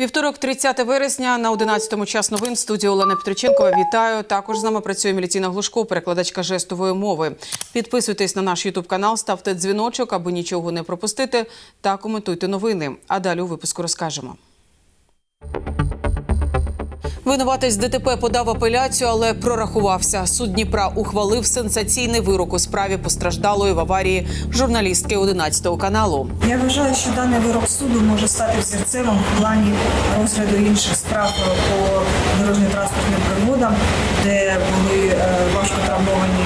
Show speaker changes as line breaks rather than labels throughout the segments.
Вівторок, 30 вересня, на 11-му час новин. Студія Олена Петриченкова. Вітаю. Також з нами працює Міліціна Глушко, перекладачка жестової мови. Підписуйтесь на наш Ютуб канал, ставте дзвіночок, аби нічого не пропустити, та коментуйте новини. А далі у випуску розкажемо. Винуватець ДТП подав апеляцію, але прорахувався. Суд Дніпра ухвалив сенсаційний вирок у справі постраждалої в аварії журналістки 11 каналу.
Я вважаю, що даний вирок суду може стати взірцевим в плані розгляду інших справ по дорожньо-транспортним пригодам, де були е, важко травмовані.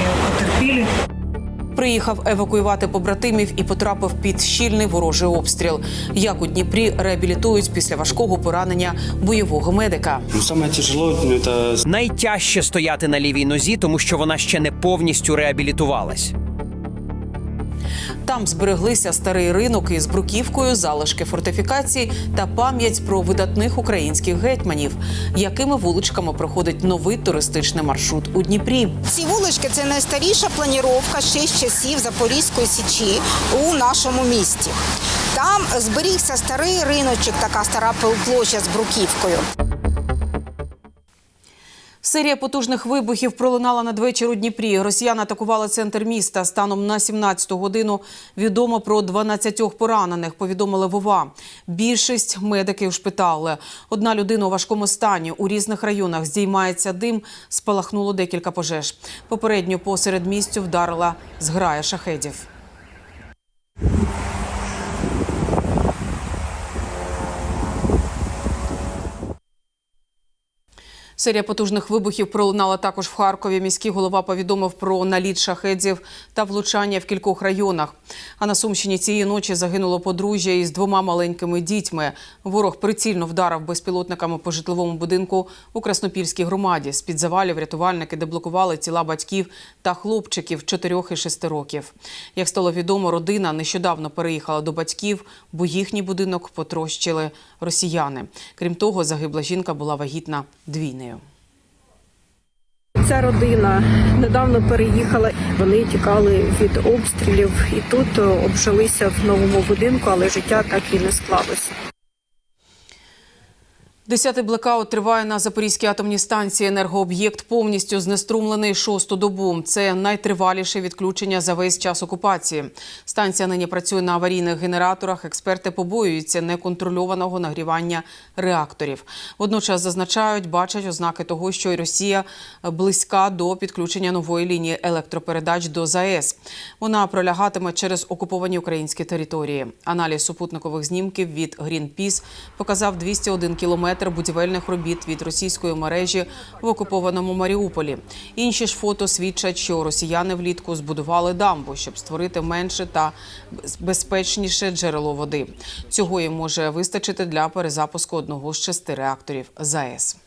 Приїхав евакуювати побратимів і потрапив під щільний ворожий обстріл. Як у Дніпрі реабілітують після важкого поранення бойового медика.
Ну, саме тяжело це...
Найтяжче стояти на лівій нозі, тому що вона ще не повністю реабілітувалась.
Там збереглися старий ринок із бруківкою, залишки фортифікацій та пам'ять про видатних українських гетьманів, якими вуличками проходить новий туристичний маршрут у Дніпрі.
Ці вулички це найстаріша планіровка ще з часів Запорізької січі у нашому місті. Там зберігся старий риночок, така стара площа з бруківкою.
Серія потужних вибухів пролунала надвечір у Дніпрі. Росіяни атакували центр міста. Станом на 17-ту годину відомо про 12 поранених. Повідомили ВОВА. Більшість медиків шпитали. Одна людина у важкому стані. У різних районах здіймається дим. Спалахнуло декілька пожеж. Попередньо посеред місцю вдарила зграя шахедів. Серія потужних вибухів пролунала також в Харкові. Міський голова повідомив про наліт шахедів та влучання в кількох районах. А на Сумщині цієї ночі загинуло подружжя із двома маленькими дітьми. Ворог прицільно вдарив безпілотниками по житловому будинку у Краснопільській громаді. З під завалів рятувальники деблокували тіла батьків та хлопчиків 4 і 6 років. Як стало відомо, родина нещодавно переїхала до батьків, бо їхній будинок потрощили росіяни. Крім того, загибла жінка була вагітна двійнею.
Ця родина недавно переїхала. Вони тікали від обстрілів і тут обжилися в новому будинку, але життя так і не склалося.
Десятий блекаут триває на Запорізькій атомній станції. Енергооб'єкт повністю знеструмлений шосту добу. Це найтриваліше відключення за весь час окупації. Станція нині працює на аварійних генераторах. Експерти побоюються неконтрольованого нагрівання реакторів. Водночас зазначають, бачать ознаки того, що і Росія близька до підключення нової лінії електропередач до ЗАЕС. Вона пролягатиме через окуповані українські території. Аналіз супутникових знімків від Greenpeace показав 201 кілометр будівельних робіт від російської мережі в окупованому Маріуполі. Інші ж фото свідчать, що росіяни влітку збудували дамбу, щоб створити менше та безпечніше джерело води. Цього їм може вистачити для перезапуску одного з шести реакторів ЗАЕС.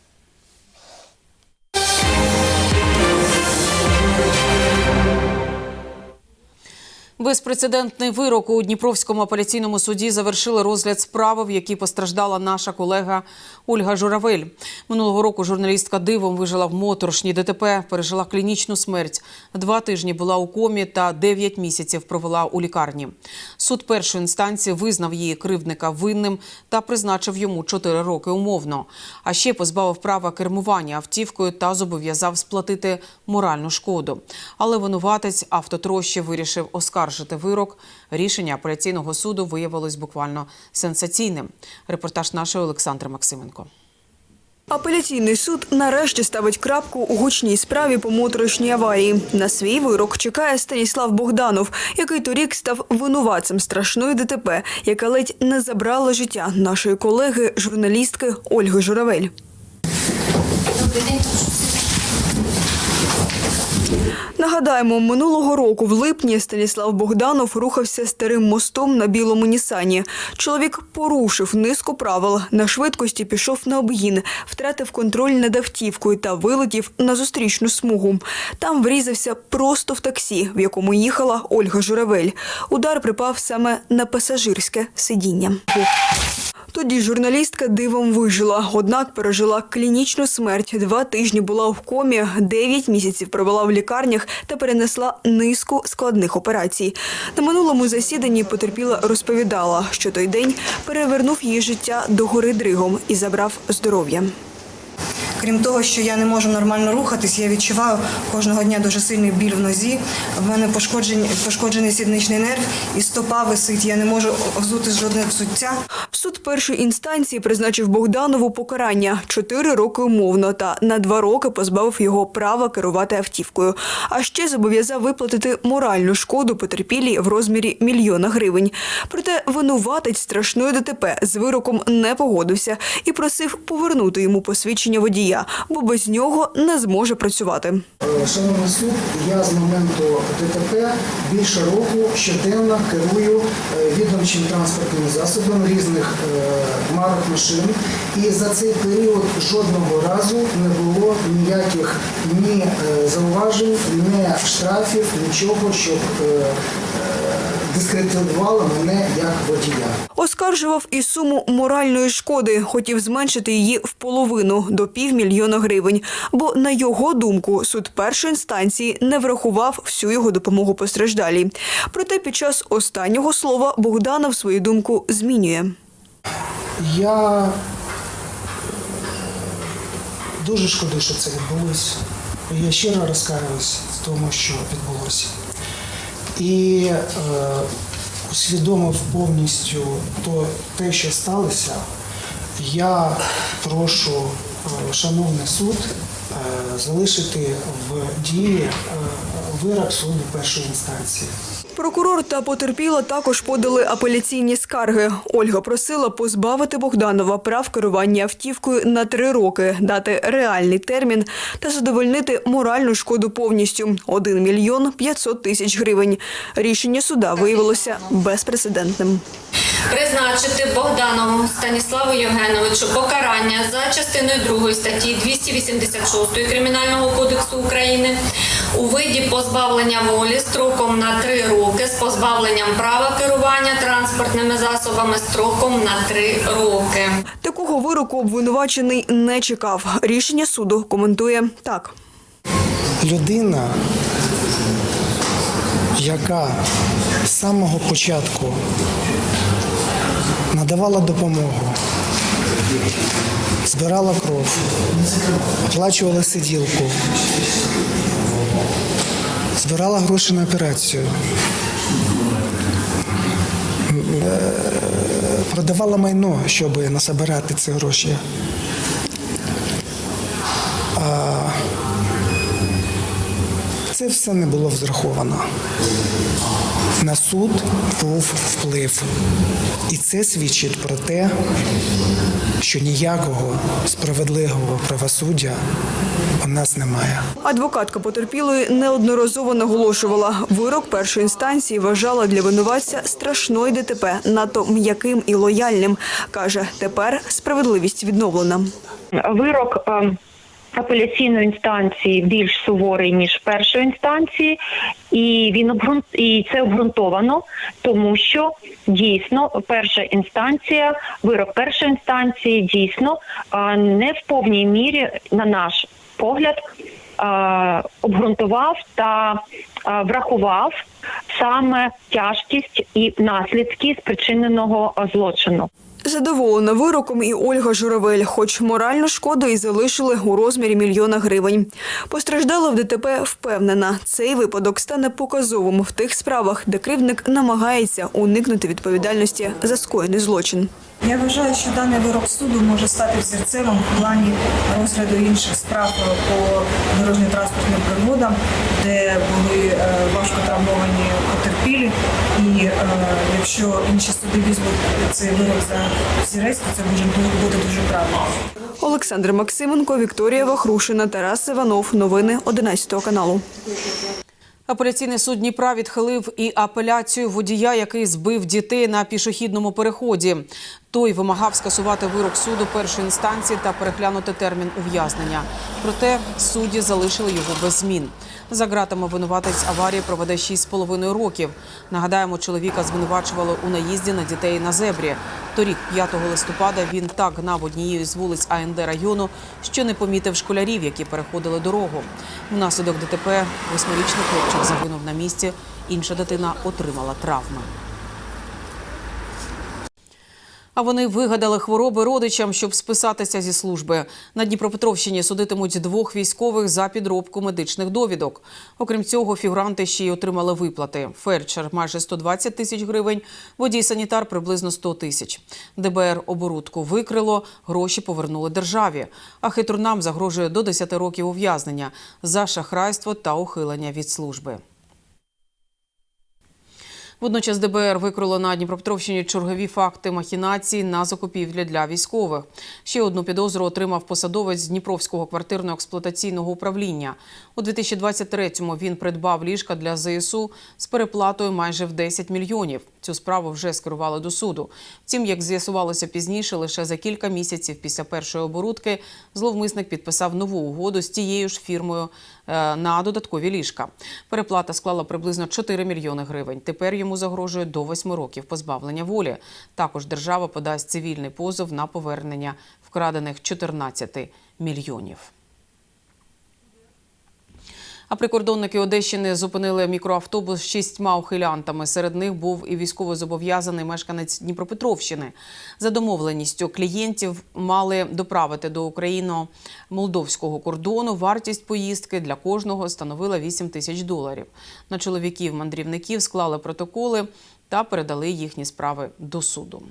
Безпрецедентний вирок у Дніпровському апеляційному суді завершили розгляд справи, в якій постраждала наша колега Ольга Журавель. Минулого року журналістка дивом вижила в моторошній ДТП, пережила клінічну смерть. Два тижні була у комі та дев'ять місяців провела у лікарні. Суд першої інстанції визнав її кривдника винним та призначив йому чотири роки умовно. А ще позбавив права кермування автівкою та зобов'язав сплатити моральну шкоду. Але винуватець автотрощі вирішив оскаржити вирок. Рішення апеляційного суду виявилось буквально сенсаційним. Репортаж нашої Олександри Максименко.
Апеляційний суд нарешті ставить крапку у гучній справі по моторошній аварії. На свій вирок чекає Станіслав Богданов, який торік став винуватцем страшної ДТП, яка ледь не забрала життя нашої колеги, журналістки Ольги Журавель. Нагадаємо, минулого року в липні Станіслав Богданов рухався старим мостом на білому Нісані. Чоловік порушив низку правил, на швидкості пішов на обгін, втратив контроль над автівкою та вилетів на зустрічну смугу. Там врізався просто в таксі, в якому їхала Ольга Журавель. Удар припав саме на пасажирське сидіння. Тоді журналістка дивом вижила, однак пережила клінічну смерть. Два тижні була в комі, дев'ять місяців провела в лікарнях та перенесла низку складних операцій. На минулому засіданні потерпіла розповідала, що той день перевернув її життя до гори дригом і забрав здоров'я.
Крім того, що я не можу нормально рухатись, я відчуваю кожного дня дуже сильний біль в нозі. В мене пошкоджений, пошкоджений сідничний нерв і стопа висить. Я не можу взути жодне взуття.
Суд першої інстанції призначив Богданову покарання чотири роки умовно та на два роки позбавив його права керувати автівкою. А ще зобов'язав виплатити моральну шкоду потерпілій в розмірі мільйона гривень. Проте винуватець страшної ДТП з вироком не погодився і просив повернути йому посвідчення водія, бо без нього не зможе працювати.
Е, Шановний суд, я з моменту ДТП більше року щоденно керую е, відомчим транспортним засобом різних е, марок машин. І за цей період жодного разу не було ніяких ні зауважень, ні штрафів, нічого, щоб е, е, мене як водія.
Оскаржував і суму моральної шкоди, хотів зменшити її в половину до півмільйона гривень. Бо на його думку суд першої інстанції не врахував всю його допомогу постраждалій. Проте під час останнього слова Богданов свою думку змінює.
Я дуже шкодую, що це відбулося. Я щиро розкаюсь в тому, що відбулося. І е, усвідомив повністю то, те, що сталося. Я прошу, е, шановний суд, е, залишити в дії е, вирок суду першої інстанції.
Прокурор та потерпіла також подали апеляційні скарги. Ольга просила позбавити Богданова прав керування автівкою на три роки, дати реальний термін та задовольнити моральну шкоду повністю – 1 мільйон 500 тисяч гривень. Рішення суда виявилося безпрецедентним.
Призначити Богданову Станіславу Євгеновичу покарання за частиною 2 статті 286 Кримінального кодексу України у виді позбавлення волі строком на 3 роки з позбавленням права керування транспортними засобами строком на 3 роки.
Такого вироку обвинувачений не чекав. Рішення суду коментує так.
людина, яка з самого початку надавала допомогу, збирала кров, оплачувала сиділку, збирала гроші на операцію, продавала майно, щоб насобирати ці гроші. Це все не було взраховано. На суд був вплив. І це свідчить про те, що ніякого справедливого правосуддя у нас немає.
Адвокатка потерпілої неодноразово наголошувала, вирок першої інстанції вважала для винуватця страшної ДТП, надто м'яким і лояльним. Каже, тепер справедливість відновлена.
вирок е, апеляційної інстанції більш суворий ніж першої інстанції, і він обґрунт і це обґрунтовано, тому що дійсно перша інстанція, вирок першої інстанції дійсно не в повній мірі, на наш погляд, обґрунтував та врахував саме тяжкість і наслідки спричиненого злочину.
Задоволена вироком і Ольга Журавель, хоч моральну шкоду і залишили у розмірі мільйона гривень. Постраждала в ДТП впевнена, цей випадок стане показовим в тих справах, де кривдник намагається уникнути відповідальності за скоєний злочин.
Я вважаю, що даний вирок суду може стати взірцевим в плані розгляду інших справ по дорожньо-транспортним пригодам, де були е, важко травмовані потерпілі. І е, якщо інші суди візьмуть цей вирок за взірець, то це може бути дуже правильно.
Олександр Максименко, Вікторія Вахрушина, Тарас Іванов. Новини 11 каналу.
Апеляційний суд Дніпра відхилив і апеляцію водія, який збив дітей на пішохідному переході. Той вимагав скасувати вирок суду першої інстанції та переглянути термін ув'язнення. Проте судді залишили його без змін. За ґратами винуватець аварії проведе 6,5 років. Нагадаємо, чоловіка звинувачували у наїзді на дітей на зебрі. Торік, 5 листопада, він так гнав однією з вулиць АНД району, що не помітив школярів, які переходили дорогу. Внаслідок ДТП восьмирічний хлопчик загинув на місці. Інша дитина отримала травми. А вони вигадали хвороби родичам, щоб списатися зі служби. На Дніпропетровщині судитимуть двох військових за підробку медичних довідок. Окрім цього, фігуранти ще й отримали виплати. Фельдшер – майже 120 тисяч гривень, водій-санітар – приблизно 100 тисяч. ДБР оборудку викрило, гроші повернули державі. А хитрунам загрожує до 10 років ув'язнення за шахрайство та ухилення від служби. Водночас ДБР викрило на Дніпропетровщині чергові факти махінацій на закупівлі для військових. Ще одну підозру отримав посадовець Дніпровського квартирно-експлуатаційного управління. У 2023-му він придбав ліжка для ЗСУ з переплатою майже в 10 мільйонів. Цю справу вже скерували до суду. Втім, як з'ясувалося пізніше, лише за кілька місяців після першої оборудки зловмисник підписав нову угоду з тією ж фірмою на додаткові ліжка. Переплата склала приблизно 4 мільйони гривень. Тепер йому загрожує до 8 років позбавлення волі. Також держава подасть цивільний позов на повернення вкрадених 14 мільйонів. А прикордонники Одещини зупинили мікроавтобус з шістьма ухилянтами. Серед них був і військовозобов'язаний мешканець Дніпропетровщини. За домовленістю клієнтів мали доправити до україно-молдовського кордону. Вартість поїздки для кожного становила 8 тисяч доларів. На чоловіків мандрівників склали протоколи та передали їхні справи до суду.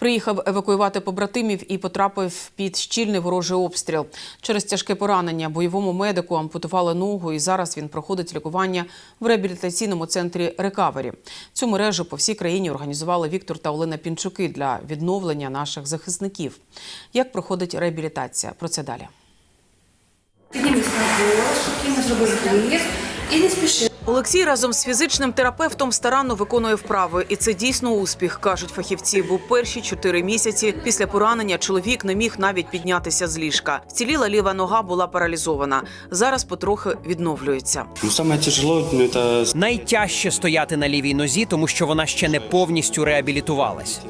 Приїхав евакуювати побратимів і потрапив під щільний ворожий обстріл. Через тяжке поранення бойовому медику ампутували ногу, і зараз він проходить лікування в реабілітаційному центрі Рекавері. Цю мережу по всій країні організували Віктор та Олена Пінчуки для відновлення наших захисників. Як проходить реабілітація? Про це далі.
Піднімись на голову, спокійно зроби вдих і не спіши.
Олексій разом з фізичним терапевтом старанно виконує вправи, і це дійсно успіх, кажуть фахівці. Бо перші чотири місяці після поранення чоловік не міг навіть піднятися з ліжка. Вціліла ліва нога була паралізована. Зараз потрохи відновлюється.
Ну, самое тяжело ну, это
Найтяжче стояти на лівій нозі, тому що вона ще не повністю реабілітувалась.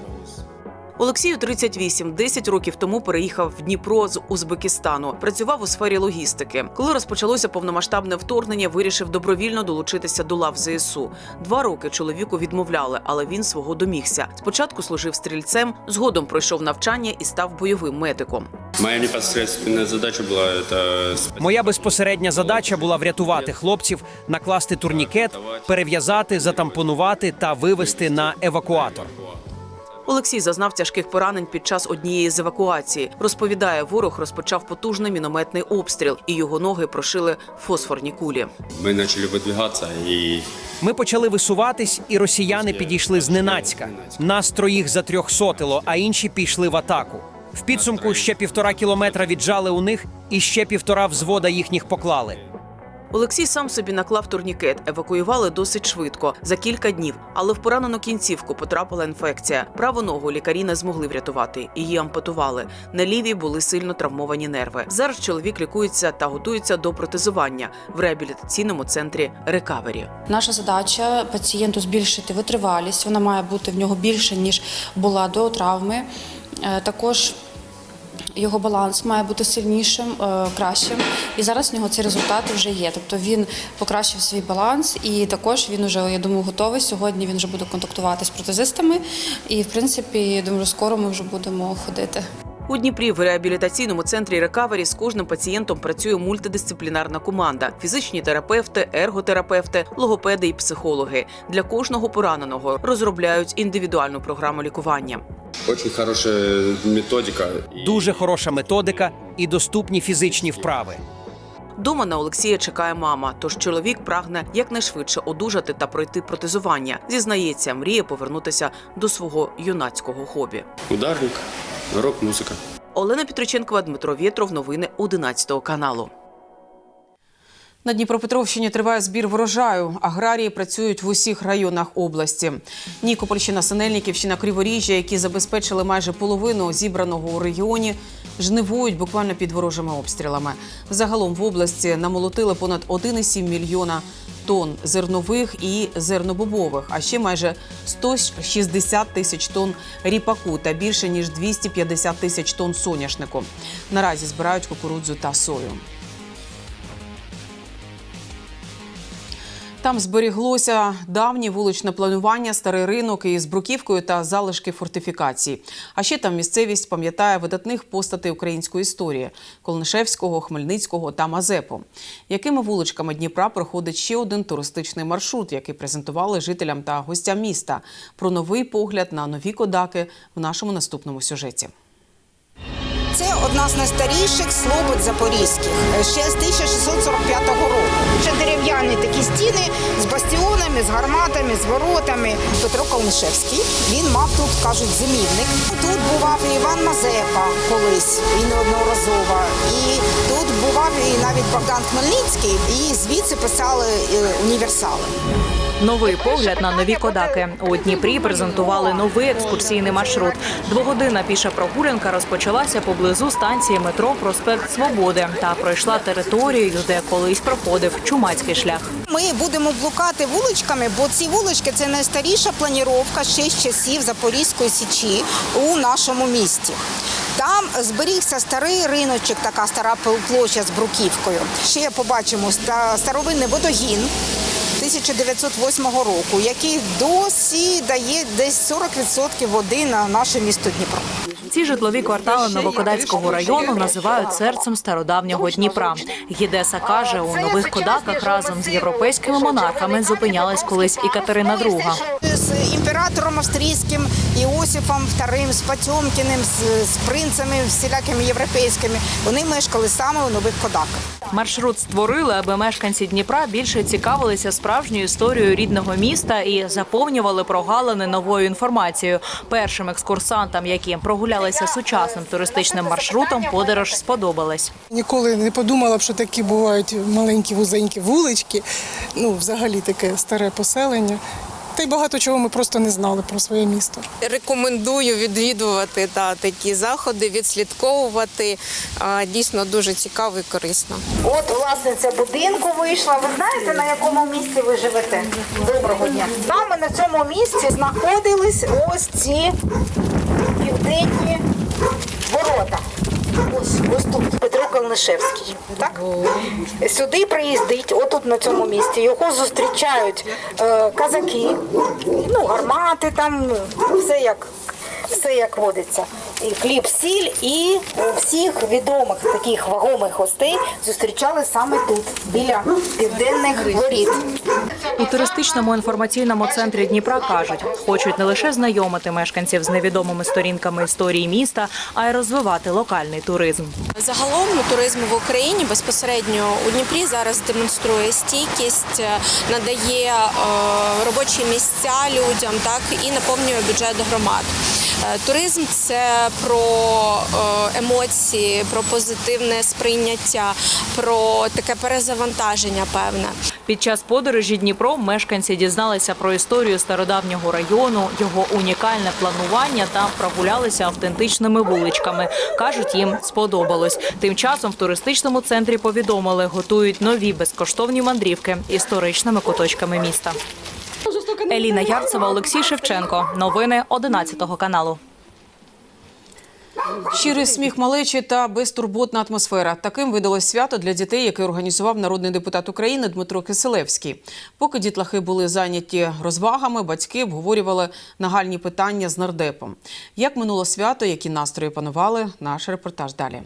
Олексію 38. 10 років тому переїхав в Дніпро з Узбекистану. Працював у сфері логістики. Коли розпочалося повномасштабне вторгнення, вирішив добровільно долучитися до лав ЗСУ. Два роки чоловіку відмовляли, але він свого домігся. Спочатку служив стрільцем, згодом пройшов навчання і став бойовим медиком.
моя непосредственная задача была это
Моя безпосередня задача була врятувати хлопців, накласти турнікет, перев'язати, затампонувати та вивести на евакуатор.
Олексій зазнав тяжких поранень під час однієї з евакуацій. Розповідає, ворог розпочав потужний мінометний обстріл, і його ноги прошили фосфорні кулі.
мы начали выдвигаться и
Ми почали висуватись, і росіяни підійшли зненацька. Нас троїх затрьохсотило, а інші пішли в атаку. В підсумку ще півтора кілометра віджали у них, і ще півтора взвода їхніх поклали.
Олексій сам собі наклав турнікет. Евакуювали досить швидко за кілька днів, але в поранену кінцівку потрапила інфекція. Праву ногу лікарі не змогли врятувати. Її ампутували. На лівій були сильно травмовані нерви. Зараз чоловік лікується та готується до протезування в реабілітаційному центрі Рекавері.
Наша задача пацієнту збільшити витривалість. Вона має бути в нього більше ніж була до травми. Е, Також його баланс має бути сильнішим, е, кращим. І зараз в нього ці результати вже є. Тобто він покращив свій баланс, і також він вже, я думаю, готовий. Сьогодні він вже буде контактувати з протезистами. І в принципі, я думаю, скоро ми вже будемо ходити.
У Дніпрі в реабілітаційному центрі Рекавері з кожним пацієнтом працює мультидисциплінарна команда: фізичні терапевти, ерготерапевти, логопеди і психологи. Для кожного пораненого розробляють індивідуальну програму лікування.
Очень хорошая методика.
Дуже хороша методика і доступні фізичні вправи.
Дома на Олексія чекає мама, тож чоловік прагне якнайшвидше одужати та пройти протезування. Зізнається, мріє повернутися до свого юнацького хобі.
Ударник, рок-музыка.
Олена Петриченкова, Дмитро Вєтров. Новини 11 каналу. На Дніпропетровщині триває збір врожаю. Аграрії працюють в усіх районах області. Нікопольщина, Синельниківщина, Криворіжжя, які забезпечили майже половину зібраного у регіоні, жнивують буквально під ворожими обстрілами. Загалом в області намолотили понад 1,7 мільйона тонн зернових і зернобобових, а ще майже 160 тисяч тонн ріпаку та більше ніж 250 тисяч тонн соняшнику. Наразі збирають кукурудзу та сою. Там зберіглося давнє вуличне планування, старий ринок із бруківкою та залишки фортифікацій. А ще там місцевість пам'ятає видатних постатей української історії Колнишевського, Хмельницького та Мазепу. Якими вуличками Дніпра проходить ще один туристичний маршрут, який презентували жителям та гостям міста. Про новий погляд на нові кодаки в нашому наступному сюжеті.
Це одна з найстаріших слобод запорізьких, е, ще з 1645 року. Ще дерев'яні такі стіни з бастіонами, з гарматами, з воротами. Петро Калнишевський, він мав тут, кажуть, зимівник. Тут бував і Іван Мазепа колись, і неодноразово. І тут бував і навіть Богдан Хмельницький, і звідси писали е, універсали.
Новий погляд на нові кодаки у Дніпрі презентували новий екскурсійний маршрут. Двогодинна піша прогулянка розпочалася поблизу станції метро Проспект Свободи та пройшла територією, де колись проходив чумацький шлях.
Ми будемо блукати вуличками, бо ці вулички це найстаріша планіровка ще з часів Запорізької січі у нашому місті. Там зберігся старий риночок, така стара площа з бруківкою. Ще побачимо ста- старовинний водогін. 1908 року, який досі дає десь 40% води на наше місто Дніпро.
Ці житлові квартали Новокодацького району називають серцем стародавнього Дніпра. Гідеса каже, у нових кодаках разом з європейськими монархами зупинялась колись і Катерина II.
З імператором австрійським Іосифом II, з Потьомкіним, з, принцами всілякими європейськими. Вони мешкали саме у нових кодаках.
Маршрут створили, аби мешканці Дніпра більше цікавилися справжньою історію рідного міста і заповнювали прогалини новою інформацією. Першим екскурсантам, які прогулялися сучасним туристичним маршрутом, подорож сподобалась.
Ніколи не подумала б, що такі бувають маленькі вузенькі вулички. Ну, взагалі таке старе поселення. Та й багато чого ми просто не знали про своє місто.
Рекомендую відвідувати та, такі заходи, відслідковувати. Дійсно дуже цікаво і корисно.
От власниця будинку вийшла. Ви знаєте, на якому місці ви живете? Доброго дня. Саме на цьому місці знаходились ось ці південні ворота. Ось, ось тут Петро Калнишевський. Так? Сюди приїздить, отут на цьому місці. Його зустрічають е, казаки, ну, гармати там, ну, все як. Все як водиться. І хліб, сіль, і всіх відомих таких вагомих гостей зустрічали саме тут, біля південних воріт.
У туристичному інформаційному центрі Дніпра кажуть, хочуть не лише знайомити мешканців з невідомими сторінками історії міста, а й розвивати локальний туризм.
Загалом туризм в Україні безпосередньо у Дніпрі зараз демонструє стійкість, е, надає е, робочі місця людям, так і наповнює бюджет громад. Е, Туризм це про емоції, про позитивне сприйняття, про таке перезавантаження певне.
Під час подорожі Дніпро мешканці дізналися про історію стародавнього району, його унікальне планування та прогулялися автентичними вуличками. кажуть, їм сподобалось. Тим часом в туристичному центрі повідомили, готують нові безкоштовні мандрівки історичними куточками міста. Еліна Ярцева, Олексій Шевченко. Новини 11 каналу.
Щирий сміх малечі та безтурботна атмосфера. Таким видалось свято для дітей, яке організував народний депутат України Дмитро Киселевський. Поки дітлахи були зайняті розвагами, батьки обговорювали нагальні питання з нардепом. Як минуло свято, які настрої панували, наш репортаж далі.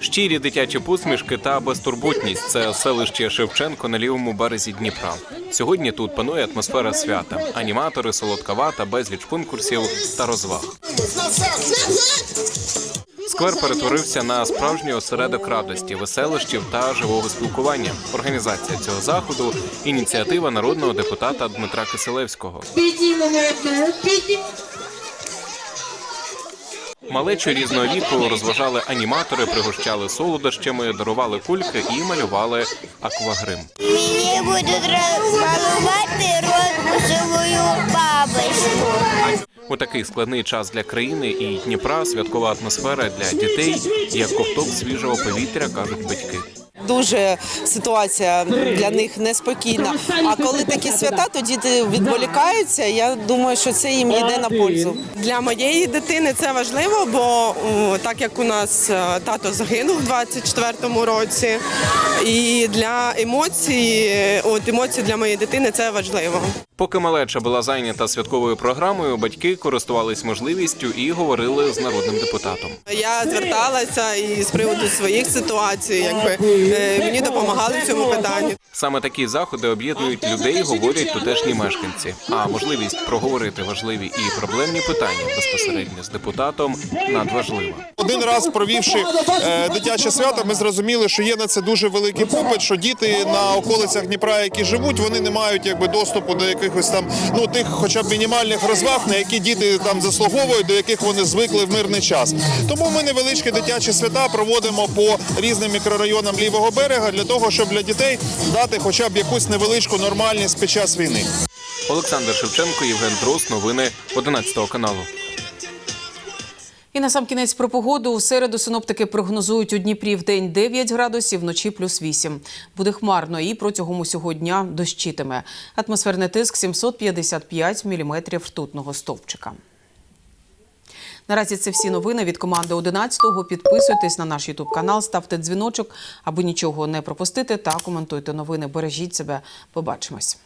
Щирі дитячі посмішки та безтурботність це селище Шевченко на лівому березі Дніпра. Сьогодні тут панує атмосфера свята, аніматори, солодка вата, безліч конкурсів та розваг. Сквер перетворився на справжній осередок радості, веселощів та живого спілкування. Організація цього заходу ініціатива народного депутата Дмитра Киселевського. Малечу різного віку розважали аніматори, пригощали солодощами, дарували кульки і малювали аквагрим.
Мені будуть малювати розовою бабочку.
У такий складний час для країни і Дніпра святкова атмосфера для дітей як ковток свіжого повітря, кажуть батьки.
Дуже ситуація для них неспокійна. А коли такі свята, то діти відволікаються. Я думаю, що це їм йде на пользу.
Для моєї дитини це важливо, бо так як у нас е, тато загинув у 24-му році, і для емоцій, от емоції для моєї дитини це важливо.
Поки малеча була зайнята святковою програмою, батьки користувались можливістю і говорили з народним депутатом.
Я зверталася і з приводу своїх ситуацій, якби е, мені допомагали в цьому питанні.
Саме такі заходи об'єднують людей, говорять тутешні мешканці. А можливість проговорити важливі і проблемні питання безпосередньо з депутатом надважлива.
Один раз провівши е, дитяче свято, ми зрозуміли, що є на це дуже великий попит, що діти на околицях Дніпра, які живуть, вони не мають якби доступу до якихось там ну тих, хоча б мінімальних розваг, на які діти там заслуговують, до яких вони звикли в мирний час. Тому ми невеличкі дитячі свята проводимо по різним мікрорайонам лівого берега для того, щоб для дітей дати хоча б якусь невеличку нормальність під час війни.
Олександр Шевченко, Євген Дрос, новини 11 каналу.
І на сам кінець про погоду. У середу синоптики прогнозують у Дніпрі в день 9 градусів, вночі плюс 8. Буде хмарно і протягом усього дня дощитиме. Атмосферний тиск 755 міліметрів ртутного стовпчика. Наразі це всі новини від команди 11-го. Підписуйтесь на наш Ютуб канал, ставте дзвіночок, аби нічого не пропустити, та коментуйте новини. Бережіть себе. Побачимось.